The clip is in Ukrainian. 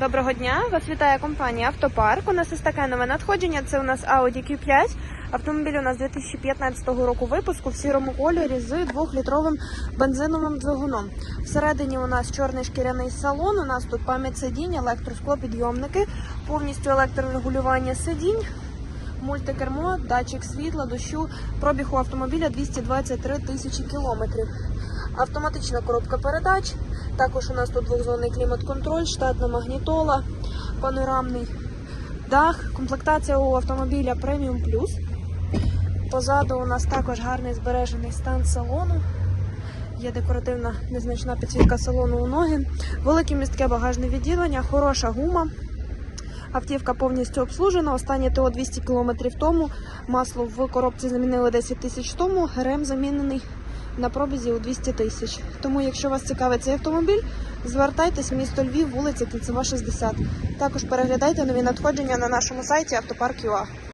Доброго дня! Вас вітає компанія Автопарк. У нас ось таке надходження. Це у нас Audi Q5. Автомобіль у нас 2015 року випуску в сірому кольорі з 2-літровим бензиновим двигуном. Всередині у нас чорний шкіряний салон. У нас тут пам'ять сидінь, електросклопідйомники, повністю електрорегулювання сидінь. Мультикермо, датчик світла, дощу, пробіг у автомобіля 223 тисячі кілометрів. Автоматична коробка передач. Також у нас тут двохзонний клімат-контроль, штатна магнітола, панорамний дах. Комплектація у автомобіля Premium Plus. Позаду у нас також гарний збережений стан салону. Є декоративна незначна підсвітка салону у ноги. Велике містке багажне відділення, хороша гума. Автівка повністю обслужена. Останнє ТО 200 км тому. Масло в коробці замінили 10 тисяч тому. Рем замінений на пробізі у 200 тисяч. Тому, якщо вас цікавить цей автомобіль, звертайтесь в місто Львів, вулиця Кільцева, 60. Також переглядайте нові надходження на нашому сайті Автопарк.ua.